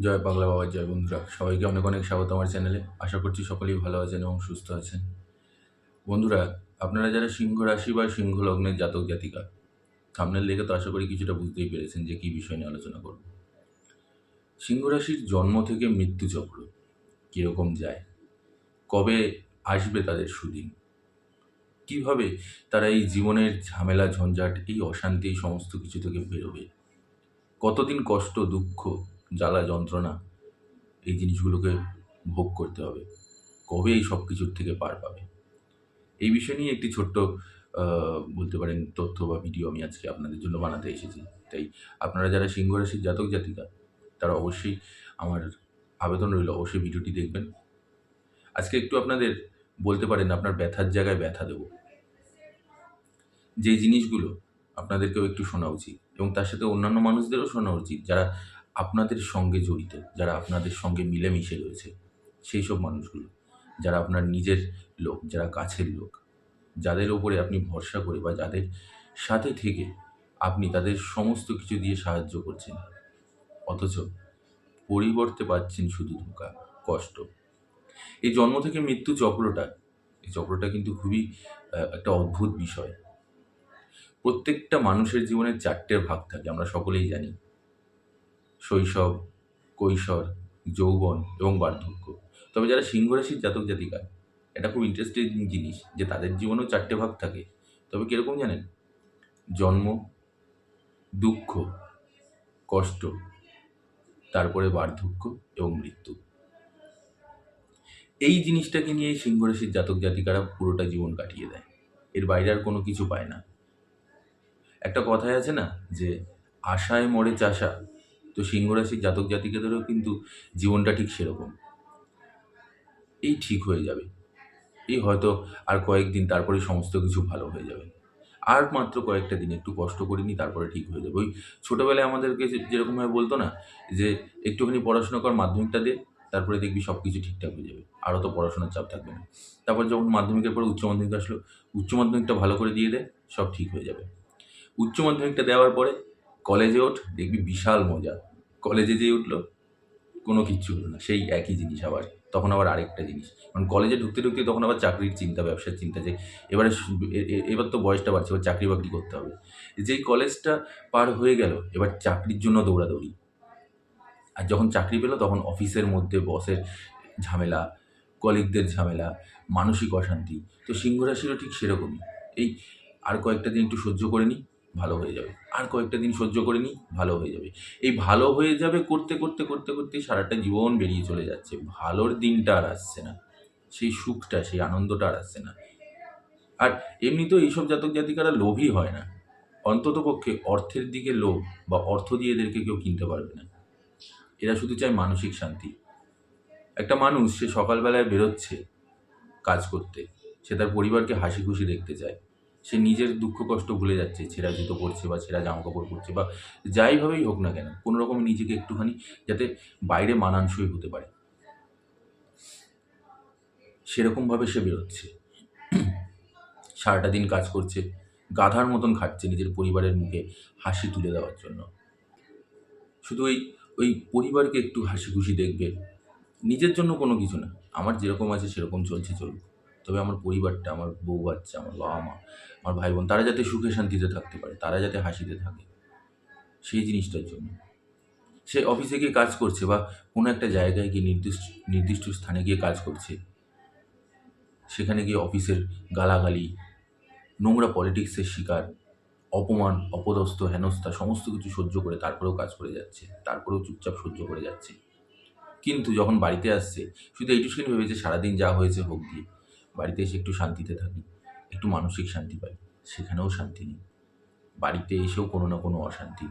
জয় পাগলা বাবার জয় বন্ধুরা। সবাইকে অনেক অনেক স্বাগত আমার চ্যানেলে। আশা করছি সকলেই ভালো আছেন এবং সুস্থ আছেন। বন্ধুরা, আপনারা যারা সিংহ রাশি বা সিংহ লগ্নের জাতক জাতিকা সামনের লেগে তো আশা করি কিছুটা বুঝতেই পেরেছেন যে কী বিষয় নিয়ে আলোচনা করব। সিংহ রাশির জন্ম থেকে মৃত্যু চক্র কীরকম যায়? কবে আসবে তাদের সুদিন? কীভাবে তারা এই জীবনের ঝামেলা, ঝঞ্ঝাট, এই অশান্তি সমস্ত কিছু থেকে বেরোবে? কতদিন কষ্ট, দুঃখ জ্বালা যন্ত্রণা, এই জিনিসগুলোকে ভোগ করতে হবে। কবে এই সব কিছুর থেকে পার পাবে? এই বিষয় নিয়ে একটি ছোট্ট বলতে পারেন, তথ্য বা ভিডিও আমি আজকে আপনাদের জন্য বানাতে এসেছি। তাই আপনারা যারা সিংহ রাশির জাতক জাতিকা, তারা অবশ্যই আমার আবেদন রইল। অবশ্যই ভিডিওটি দেখবেন। আজকে একটু আপনাদের বলতে পারেন, আপনার ব্যথার জায়গায় ব্যথা দেব। যে জিনিসগুলো আপনাদেরকেও একটু শোনা উচিত এবং তার সাথে অন্যান্য মানুষদেরও শোনা উচিত, যারা আপনাদের সঙ্গে জড়িত, যারা আপনাদের সঙ্গে মিলেমিশে রয়েছে, সেই সব মানুষগুলো, যারা আপনার নিজের লোক, যারা কাছের লোক, যাদের ওপরে আপনি ভরসা করে বা যাদের সাথে থেকে আপনি তাদের সমস্ত কিছু দিয়ে সাহায্য করছেন। অথচ পরিবর্তে পাচ্ছেন শুধু ধোকা, কষ্ট। এই জন্ম থেকে মৃত্যু চক্রটা, এই চক্রটা কিন্তু খুবই একটা অদ্ভুত বিষয়। প্রত্যেকটা মানুষের জীবনে চারটে ভাগ থাকে, আমরা সকলেই জানি। শৈশব, কৈশোর, যৌবন এবং বার্ধক্য। তবে যারা সিংহ রাশির জাতক জাতিকা এটা খুব ইন্টারেস্টিং জিনিস যে তাদের জীবনেও চারটে ভাগ থাকে। তবে কীরকম জানেন? জন্ম, দুঃখ, কষ্ট, তারপরে বার্ধক্য এবং মৃত্যু। এই জিনিসটাকে নিয়ে সিংহ রাশির জাতক জাতিকারা পুরোটা জীবন কাটিয়ে দেয়। এর বাইরে আর কোনো কিছু পায় না। একটা কথায় আছে না যে, আশায় মরে চাষা। তো সিংহ রাশির জাতক জাতিকাদেরও কিন্তু জীবনটা ঠিক সেরকম। এই ঠিক হয়ে যাবে। এই হয়তো আর কয়েকদিন তারপরে সমস্ত কিছু ভালো হয়ে যাবে। আর মাত্র কয়েকটা দিন একটু কষ্ট করিনি তারপরে ঠিক হয়ে যাবে। ওই ছোটোবেলায় আমাদেরকে যেরকমভাবে বলতো না, যে একটুখানি পড়াশোনা কর, মাধ্যমিকটা দে, তারপরে দেখবি সব কিছু ঠিকঠাক হয়ে যাবে। আরও তো পড়াশোনার চাপ থাকবে না। তারপর যখন মাধ্যমিকের পরে উচ্চ মাধ্যমিক আসলো, উচ্চ মাধ্যমিকটা ভালো করে দিয়ে দে, সব ঠিক হয়ে যাবে। উচ্চ মাধ্যমিকটা দেওয়ার পরে কলেজে ওঠ, দেখবি বিশাল মজা। কলেজে যেয়ে উঠল, কোনো কিচ্ছু হলো না, সেই একই জিনিস আবার, তখন আবার আরেকটা জিনিস। কারণ কলেজে ঢুকতে ঢুকতে তখন আবার চাকরির চিন্তা, ব্যবসার চিন্তা যে, এবারে এবার তো বয়সটা বাড়ছে, এবার চাকরি বাকরি করতে হবে। যেই কলেজটা পার হয়ে গেল, এবার চাকরির জন্য দৌড়াদৌড়ি। আর যখন চাকরি পেল, তখন অফিসের মধ্যে বসের ঝামেলা, কলিগদের ঝামেলা, মানসিক অশান্তি। তো সিংহ রাশিরও ঠিক সেরকমই। এই আর কয়েকটা দিন একটু সহ্য করে নিই ভালো হয়ে যাবে। আর কয়েকটা দিন সহ্য করে নিই, ভালো হয়ে যাবে। এই ভালো হয়ে যাবে করতে করতে করতে করতে সারাটা জীবন বেরিয়ে চলে যাচ্ছে। ভালোর দিনটা আর আসছে না। সেই সুখটা, সেই আনন্দটা আর আসছে না। আর এমনিতেও এইসব জাতক জাতিকারা লোভই হয় না। অন্তত পক্ষে অর্থের দিকে লোভ বা অর্থ দিয়ে এদেরকে কেউ কিনতে পারবে না। এরা শুধু চায় মানসিক শান্তি। একটা মানুষ সে সকালবেলায় বেরোচ্ছে কাজ করতে, সে তার পরিবারকে হাসি খুশি দেখতে চায়। সে নিজের দুঃখ কষ্ট ভুলে যাচ্ছে, ছেঁড়া জুতো পরছে বা ছেঁড়া জামা কাপড় পরছে বা যাইভাবেই হোক না কেন, কোনো রকম নিজেকে একটুখানি যাতে বাইরে মানানসই হতে পারে। সেরকমভাবে সে বেরোচ্ছে। সারাটা দিন কাজ করছে, গাধার মতন খাটছে নিজের পরিবারের মুখে হাসি তুলে দেওয়ার জন্য। শুধু ওই ওই পরিবারকে একটু হাসি খুশি দেখবে, নিজের জন্য কোনো কিছু না, আমার যেরকম আছে সেরকম চলছে, চলুক। তবে আমার পরিবারটা, আমার বউ বাচ্চা, আমার বাবা মা, আমার ভাই বোন, তারা যাতে সুখে শান্তিতে থাকতে পারে, তারা যাতে হাসিতে থাকে, সেই জিনিসটার জন্য। সে অফিসে গিয়ে কাজ করছে বা কোনো একটা জায়গায় গিয়ে নির্দিষ্ট নির্দিষ্ট স্থানে গিয়ে কাজ করছে, সেখানে গিয়ে অফিসের গালাগালি, নোংরা পলিটিক্সের শিকার, অপমান, অপদস্থ, হেনস্থা, সমস্ত কিছু সহ্য করে তারপরেও কাজ করে যাচ্ছে, তারপরেও চুপচাপ সহ্য করে যাচ্ছে। কিন্তু যখন বাড়িতে আসছে, শুধু এইটুকুনি ভেবেছে সারাদিন যা হয়েছে হোক দিয়ে। বাড়িতে এসে একটু শান্তিতে থাকি, একটু মানসিক শান্তি পাই, সেখানেও শান্তি নেই। বাড়িতে এসেও কোনো না কোনো অশান্তি।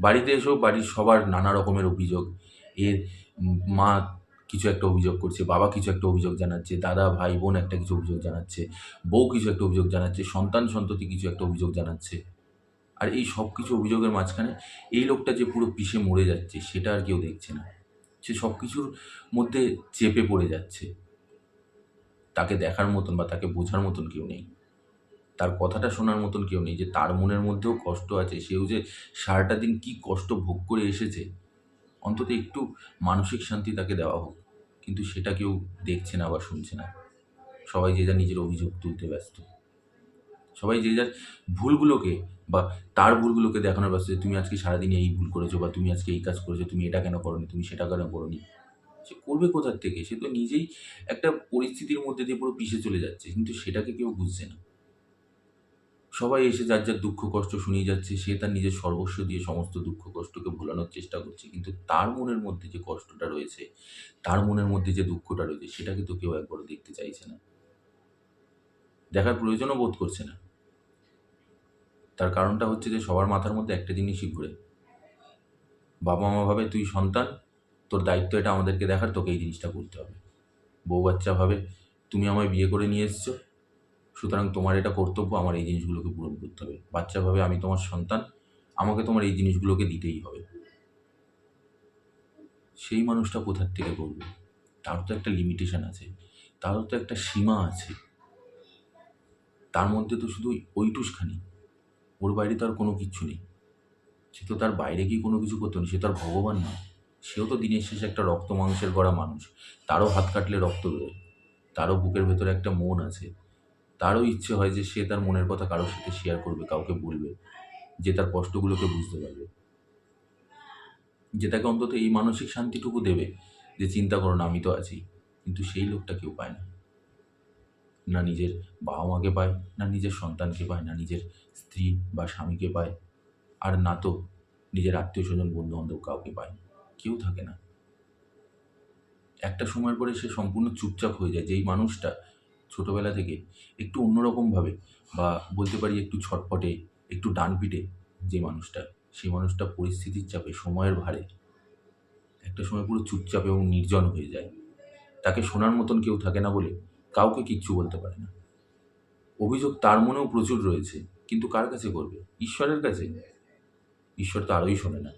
বাড়িতে এসেও বাড়ির সবার নানা রকমের অভিযোগ। এর মা কিছু একটা অভিযোগ করছে, বাবা কিছু একটা অভিযোগ জানাচ্ছে, দাদা, ভাই, বোন একটা কিছু অভিযোগ জানাচ্ছে, বউ কিছু একটা অভিযোগ জানাচ্ছে, সন্তান সন্ততি কিছু একটা অভিযোগ জানাচ্ছে। আর এই সব কিছু অভিযোগের মাঝখানে এই লোকটা যে পুরো পিষে মরে যাচ্ছে, সেটা আর কেউ দেখছে না। সে সব কিছুর মধ্যে চেপে পড়ে যাচ্ছে। তাকে দেখার মতন বা তাকে বোঝার মতন কেউ নেই। তার কথাটা শোনার মতন কেউ নেই যে তার মনের মধ্যেও কষ্ট আছে, সেও যে সারাটা দিন কি কষ্ট ভোগ করে এসেছে, অন্তত একটু মানসিক শান্তি তাকে দেওয়া হোক। কিন্তু সেটা কেউ দেখছে না বা শুনছে না। সবাই যে যার নিজের অভিযোগ তুলতে ব্যস্ত। সবাই যে যার ভুলগুলোকে বা তার ভুলগুলোকে দেখানোর ব্যস্ত যে তুমি আজকে সারাদিনে এই ভুল করেছ বা তুমি আজকে এই কাজ করেছ, তুমি এটা কেন করনি, তুমি সেটা কেন করনি। সে করবে কোথার থেকে? সে তো নিজেই একটা পরিস্থিতির মধ্যে দিয়ে পুরো পিষে চলে যাচ্ছে। কিন্তু সেটাকে কেউ বুঝছে না। সবাই এসে যার যার দুঃখ কষ্ট শুনিয়ে যাচ্ছে, সে তার নিজের সর্বস্ব দিয়ে সমস্ত দুঃখ কষ্টকে ভোলানোর চেষ্টা করছে। কিন্তু তার মনের মধ্যে যে কষ্টটা রয়েছে, তার মনের মধ্যে যে দুঃখটা রয়েছে, সেটাকে তো কেউ একবারও দেখতে চাইছে না। দেখার প্রয়োজনও বোধ করছে না। তার কারণটা হচ্ছে যে সবার মাথার মধ্যে একটা জিনিসই ঘুরে। বাবা মা ভাবে তুই সন্তান তোর দায়িত্ব এটা আমাদেরকে দেখার, তোকে এই জিনিসটা করতে হবে। বউ বাচ্চা ভাবে, তুমি আমায় বিয়ে করে নিয়ে এসছো, সুতরাং তোমার এটা কর্তব্য, আমার এই জিনিসগুলোকে পূরণ করতে হবে। বাচ্চা ভাবে, আমি তোমার সন্তান, আমাকে তোমার এই জিনিসগুলোকে দিতেই হবে। সেই মানুষটা কোথার থেকে করবে? তার তো একটা লিমিটেশন আছে, তারও তো একটা সীমা আছে। তার মধ্যে তো শুধু ওইটুসখানি, ওর বাইরে তো আর কোনো কিচ্ছু নেই। সে তো তার বাইরে গিয়ে কোনো কিছু করতো না, সে তার ভগবান না সেও তো দিনের শেষে একটা রক্ত মাংসের গড়া মানুষ। তারও হাত কাটলে রক্ত বেরোয় তারও বুকের ভেতরে একটা মন আছে। তারও ইচ্ছে হয় যে সে তার মনের কথা কারোর সাথে শেয়ার করবে, কাউকে বলবে, যে তার কষ্টগুলোকে বুঝতে পারবে। যে তাকে অন্তত এই মানসিক শান্তিটুকু দেবে, যে চিন্তা করো না, আমি তো আছি। কিন্তু সেই লোকটা কেউ পায় না। না নিজের বাবা মাকে পায়, না নিজের সন্তানকে পায়, না নিজের স্ত্রী বা স্বামীকে পায়। আর না তো নিজের আত্মীয় স্বজন বন্ধু বান্ধব কাউকে পায় কেউ থাকে না। একটা সময়ের পরে সে সম্পূর্ণ চুপচাপ হয়ে যায়। যেই মানুষটা ছোটোবেলা থেকে একটু অন্যরকমভাবে বা বলতে পারি একটু ছটপটে, একটু ডান পিটে যে মানুষটা, সেই মানুষটা পরিস্থিতির চাপে, সময়ের ভারে একটা সময় পুরো চুপচাপ এবং নির্জন হয়ে যায়। তাকে শোনার মতন কেউ থাকে না বলে কাউকে কিচ্ছু বলতে পারে না। অভিযোগ তার মনেও প্রচুর রয়েছে, কিন্তু কার কাছে করবে? ঈশ্বরের কাছে? ঈশ্বর তো আরোই শোনে না।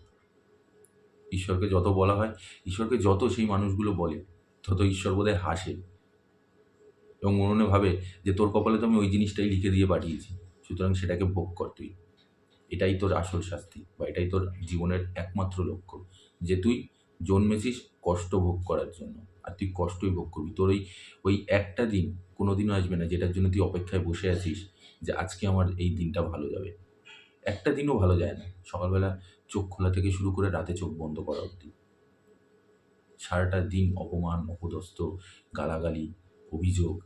ঈশ্বরকে যত বলা হয়, ঈশ্বরকে যত সেই মানুষগুলো বলে, তত ঈশ্বর বোধহয় হাসে। এবং মনে ভাবে যে তোর কপালে তো আমি ওই জিনিসটাই লিখে দিয়ে পাঠিয়েছি, সুতরাং সেটাকে ভোগ কর তুই। এটাই তোর আসল শাস্তি বা এটাই তোর জীবনের একমাত্র লক্ষ্য, যে তুই জন্মেছিস কষ্ট ভোগ করার জন্য। আর তুই কষ্টই ভোগ করবি। তোর ওই ওই একটা দিন কোনো দিনও আসবে না যেটার জন্য তুই অপেক্ষায় বসে আছিস যে আজকে আমার এই দিনটা ভালো যাবে। একটা দিনও ভালো যায় না। সকালবেলা চোখ খোলা থেকে শুরু করে রাতে চোখ বন্ধ করা অবধি। সারাটা দিন অপমান, অপদস্থ, গালাগালি, অভিযোগ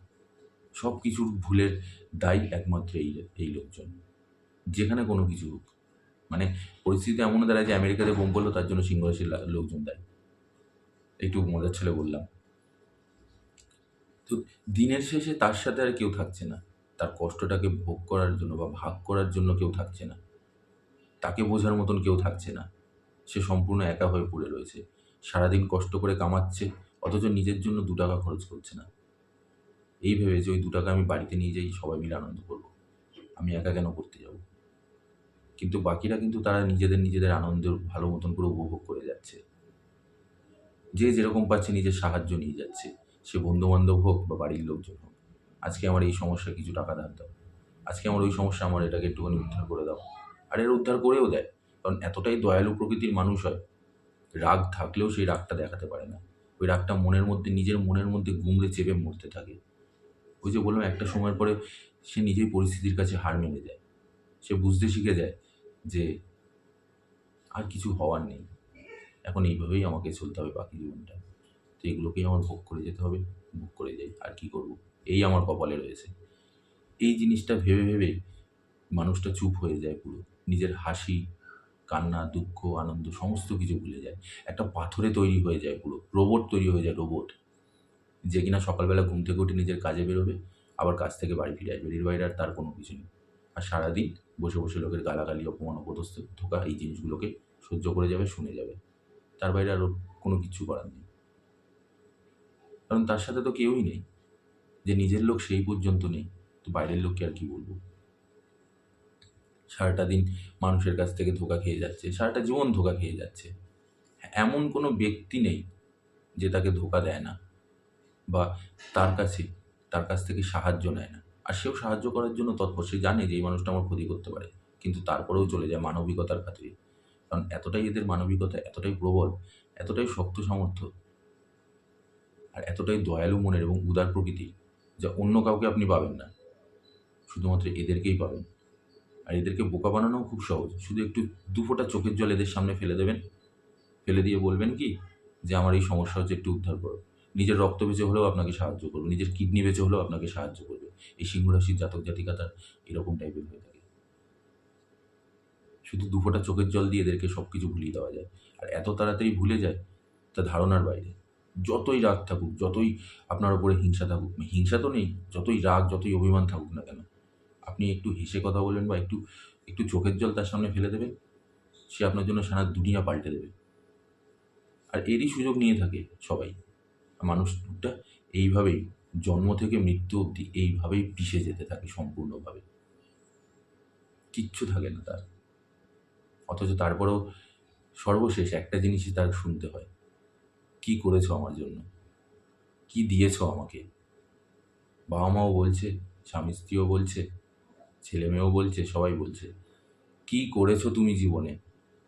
সব কিছুর ভুলের দায়ী একমাত্র এই এই লোকজন। যেখানে কোনো কিছু হোক। মানে পরিস্থিতি এমনও দাঁড়ায় যে আমেরিকাতে বোম পড়ল, তার জন্য সিংহরাশির লোকজন দায়ী। একটু মজার ছেলে বললাম। তো দিনের শেষে তার সাথে আর কেউ থাকছে না। তার কষ্টটাকে ভোগ করার জন্য বা ভাগ করার জন্য কেউ থাকছে না। তাকে বোঝার মতন কেউ থাকছে না। সে সম্পূর্ণ একা হয়ে পড়ে রয়েছে। সারাদিন কষ্ট করে কামাচ্ছে, অথচ নিজের জন্য দু টাকা খরচ করছে না। এই ভেবে যে ওই দু টাকা আমি বাড়িতে নিয়ে যাই, সবাই মিলে আনন্দ করব। আমি একা কেন করতে যাব? কিন্তু বাকিরা কিন্তু তারা নিজেদের নিজেদের আনন্দ ভালো মতন করে উপভোগ করে যাচ্ছে। যে যেরকম পাচ্ছে নিজের সাহায্য নিয়ে যাচ্ছে। সে বন্ধু বান্ধব হোক বা বাড়ির লোকজন হোক। আজকে আমার এই সমস্যা কিছু টাকা ধার দাও। আজকে আমার ওই সমস্যা আমার এটাকে একটুখানি উদ্ধার করে দাও। আর এর উদ্ধার করেও দেয়। কারণ এতটাই দয়ালু প্রকৃতির মানুষ হয়, রাগ থাকলেও সেই রাগটা দেখাতে পারে না। ওই রাগটা মনের মধ্যে, নিজের মনের মধ্যে গুমড়ে চেপে মরতে থাকে। ওই যে বললাম, একটা সময়ের পরে সে নিজেই পরিস্থিতির কাছে হার মেনে যায়। সে বুঝতে শিখে যায় যে আর কিছু হওয়ার নেই। এখন এইভাবেই আমাকে চলতে হবে বাকি জীবনটা। তো এগুলোকেই আমার ভোগ করে যেতে হবে, ভোগ করে যাই, আর কি করব? এই আমার কপালে রয়েছে। এই জিনিসটা ভেবে ভেবে মানুষটা চুপ হয়ে যায় পুরো। নিজের হাসি, কান্না, দুঃখ, আনন্দ, সমস্ত কিছু ভুলে যায়। একটা পাথরে তৈরি হয়ে যায় পুরো রোবট তৈরি হয়ে যায় রোবট যে কিনা সকালবেলা ঘুম থেকে উঠে নিজের কাজে বেরোবে, আবার কাজ থেকে বাড়ি ফিরে আসবে। এর বাইরে আর তার কোনো কিছু নেই। আর সারাদিন বসে বসে লোকের গালাগালি, অপমান, অপদস্থ ধোকা এই জিনিসগুলোকে সহ্য করে যাবে, শুনে যাবে। তার বাইরে আর কোনো কিছু করার নেই। কারণ তার সাথে তো কেউই নেই। যে নিজের লোক সেই পর্যন্ত নেই। তো বাইরের লোককে আর কি বলব? সারাটা দিন মানুষের কাছ থেকে ধোকা খেয়ে যাচ্ছে, সারাটা জীবন ধোকা খেয়ে যাচ্ছে। এমন কোনো ব্যক্তি নেই যে তাকে ধোকা দেয় না বা তার কাছে, তার কাছ থেকে সাহায্য নেয় না। আর সেও সাহায্য করার জন্য তৎপর, সে জানে যে এই মানুষটা আমার ক্ষতি করতে পারে, কিন্তু তারপরেও চলে যায় মানবিকতার খাতিরে। কারণ এতটাই এদের মানবিকতা, এতটাই প্রবল, এতটাই শক্ত সামর্থ্য আর এতটাই দয়ালু মনের এবং উদার প্রকৃতি যা অন্য কাউকে আপনি পাবেন না। শুধুমাত্র এদেরকেই পাবেন। আর এদেরকে বোকা বানানোও খুব সহজ। শুধু একটু দু ফোঁটা চোখের জল এদের সামনে ফেলে দেবেন। ফেলে দিয়ে বলবেন কি? যে আমার এই সমস্যা হচ্ছে, একটু উদ্ধার করো। নিজের রক্ত বেঁচে হলেও আপনাকে সাহায্য করবে। নিজের কিডনি বেঁচে হলেও আপনাকে সাহায্য করবে। এই সিংহ রাশির জাতক জাতিকাতা এরকম টাইপের হয়ে থাকে। শুধু দু ফোঁটা চোখের জল দিয়ে এদেরকে সব কিছু ভুলিয়ে দেওয়া যায়। আর এত তাড়াতাড়ি ভুলে যায়, তা ধারণার বাইরে। যতই রাগ থাকুক, যতই আপনার ওপরে হিংসা থাকুক, হিংসা তো নেই, যতই রাগ, যতই অভিমান থাকুক না কেন আপনি একটু হেসে কথা বলবেন বা একটু একটু চোখের জল তার সামনে ফেলে দেবেন, সে আপনার জন্য সারা দুনিয়া পাল্টে দেবে। আর এরই সুযোগ নিয়ে থাকে সবাই। মানুষটা এইভাবেই জন্ম থেকে মৃত্যু অবধি এইভাবেই পিষে যেতে থাকে সম্পূর্ণভাবে। কিচ্ছু থাকে না তার। অথচ তারপরেও সর্বশেষ একটা জিনিসই তার শুনতে হয়। কি করেছ আমার জন্য? কি দিয়েছ আমাকে? বাবা মাও বলছে স্বামী স্ত্রীও বলছে ছেলে মেয়েও বলছে, সবাই বলছে, কি করেছ তুমি জীবনে?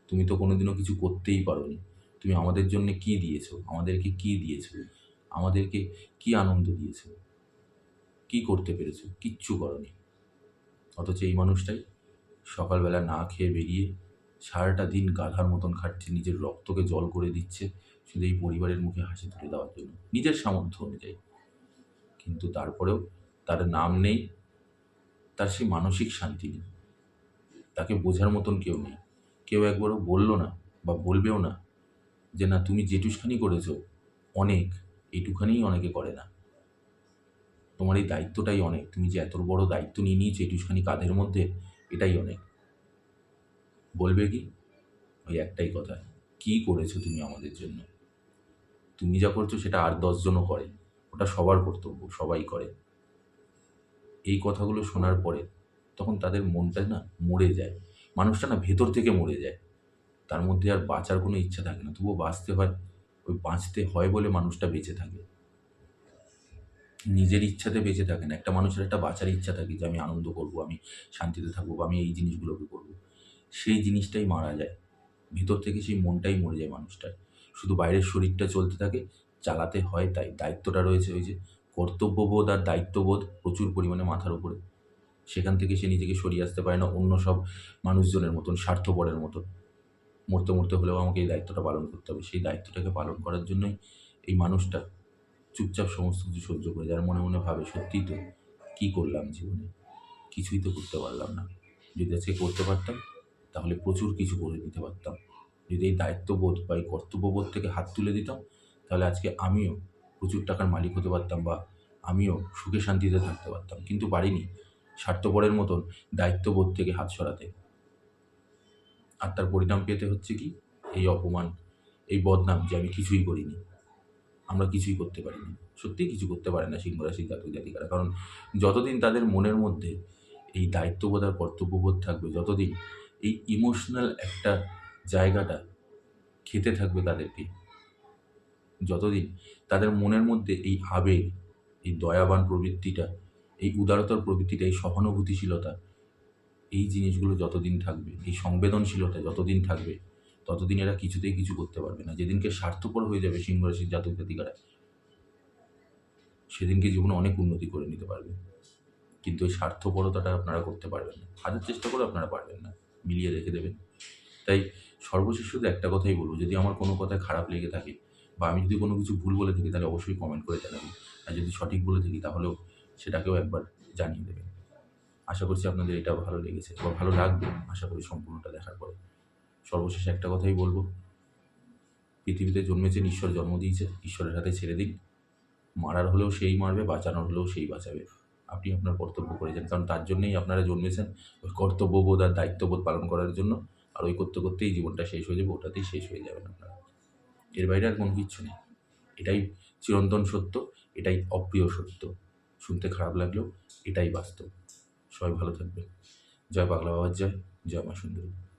তুমি তো কোনোদিনও কিছু করতেই পারোনি। তুমি আমাদের জন্য কি দিয়েছ? আমাদেরকে কি দিয়েছ? আমাদেরকে কি আনন্দ দিয়েছ? কি করতে পেরেছ? কিচ্ছু করনি। অথচ এই মানুষটাই সকালবেলা না খেয়ে বেরিয়ে সারাটা দিন গাধার মতন খাটছে, নিজের রক্তকে জল করে দিচ্ছে, শুধু এই পরিবারের মুখে হাসি তুলে দেওয়ার জন্য, নিজের সামর্থ্য অনুযায়ী। কিন্তু তারপরেও তার নাম নেই তার সেই মানসিক শান্তি নেই। তাকে বোঝার মতন কেউ নেই। কেউ একবারও বলল না বা বলবেও না যে, না, তুমি যেটুখানি করেছ, অনেক এইটুখানিই অনেকে করে না। তোমার এই দায়িত্বটাই অনেক। তুমি যে এত বড় দায়িত্ব নিয়ে নিয়েছো এটুখানি কাঁধের মধ্যে, এটাই অনেক। বলবে কি? ওই একটাই কথা। কি করেছ তুমি আমাদের জন্য? তুমি যা করছ সেটা আর দশজনও করে ওটা সবার কর্তব্য, সবাই করে। এই কথাগুলো শোনার পরে তখন তাদের মনটা না মরে যায়। মানুষটা না ভেতর থেকে মরে যায়। তার মধ্যে আর বাঁচার কোনো ইচ্ছা থাকে না। তবুও বাঁচতে হয়। ওই বাঁচতে হয় বলে মানুষটা বেঁচে থাকে। নিজের ইচ্ছাতে বেঁচে থাকে না। একটা মানুষের একটা বাঁচার ইচ্ছা থাকে যে, আমি আনন্দ করব, আমি শান্তিতে থাকব বা আমি এই জিনিসগুলোকে করব। সেই জিনিসটাই মারা যায়। ভিতর থেকে সেই মনটাই মরে যায় মানুষটার। শুধু বাইরের শরীরটা চলতে থাকে, চালাতে হয় তাই। দায়িত্বটা রয়েছে ওই যে কর্তব্যবোধ আর দায়িত্ববোধ প্রচুর পরিমাণে মাথার উপরে। সেখান থেকে সে নিজেকে সরিয়ে আসতে পারে না অন্য সব মানুষজনের মতন, স্বার্থপরের মতন। মরতে মরতে হলেও আমাকে এই দায়িত্বটা পালন করতে হবে। সেই দায়িত্বটাকে পালন করার জন্যই এই মানুষটা চুপচাপ সমস্ত কিছু সহ্য করে যার মনে মনে ভাবে, সত্যিই তো কী করলাম জীবনে? কিছুই তো করতে পারলাম না। যদি আজকে করতে পারতাম, তাহলে প্রচুর কিছু করে দিতে পারতাম। যদি এই দায়িত্ববোধ বা এই কর্তব্যবোধ থেকে হাত তুলে দিতাম, তাহলে আজকে আমিও প্রচুর টাকার মালিক হতে পারতাম বা আমিও সুখে শান্তিতে থাকতে পারতাম। কিন্তু পারিনি। স্বার্থপরের মতন দায়িত্ববোধ থেকে হাত সরাতে। আর তার পরিণাম পেতে হচ্ছে কি? এই অপমান, এই বদনাম যে আমি কিছুই করিনি। আমরা কিছুই করতে পারি পারিনি। সত্যিই কিছু করতে পারে না সিংহরাশি জাতক জাতিকারা। কারণ যতদিন তাদের মনের মধ্যে এই দায়িত্ববোধ আর কর্তব্যবোধ থাকবে, যতদিন এই ইমোশনাল একটা জায়গাটা খেতে থাকবে তাদেরকে, যতদিন তাদের মনের মধ্যে এই আবেগ, এই দয়াবান প্রবৃত্তিটা, এই উদারতার প্রবৃত্তিটা, এই সহানুভূতিশীলতা, এই জিনিসগুলো যতদিন থাকবে, এই সংবেদনশীলতা যতদিন থাকবে, ততদিন এরা কিছুতেই কিছু করতে পারবে না। যেদিনকে স্বার্থপর হয়ে যাবে সিংহ রাশির জাতক জাতিকারা, সেদিনকে জীবনে অনেক উন্নতি করে নিতে পারবে। কিন্তু এই স্বার্থপরতাটা আপনারা করতে পারবেন না। হাজার চেষ্টা করে আপনারা পারবেন না। মিলিয়ে রেখে দেবেন। তাই সর্বশেষ শুধু একটা কথাই বলব, যদি আমার কোনো কথায় খারাপ লেগে থাকে বা আমি যদি কোনো কিছু ভুল বলে থাকি, তাহলে অবশ্যই কমেন্ট করে জানাবেন। আর যদি সঠিক বলে থাকি, তাহলেও সেটাকেও একবার জানিয়ে দেবেন। আশা করছি আপনাদের এটা ভালো লেগেছে বা ভালো লাগবে, আশা করি সম্পূর্ণটা দেখার পরে। সর্বশেষ একটা কথাই বলব। পৃথিবীতে জন্মেছেন ঈশ্বর জন্ম দিয়েছে, ঈশ্বরের হাতে ছেড়ে দিন মারার হলেও সেই মারবে, বাঁচানোর হলেও সেই বাঁচাবে। আপনি আপনার কর্তব্য করে যান। কারণ তার জন্যই আপনারা জন্মেছেন। ওই কর্তব্যবোধ আর দায়িত্ববোধ পালন করার জন্য। আর ওই করতে করতেই জীবনটা শেষ হয়ে যাবে, ওটাতেই শেষ হয়ে যাবেন আপনারা। এর বাইরে আর কোনো কিচ্ছু নেই। এটাই চিরন্তন সত্য, এটাই অপ্রিয় সত্য। শুনতে খারাপ লাগলেও এটাই বাস্তব। সবাই ভালো থাকবে জয় পাগলা বাবার জয় জয় মা সুন্দরী।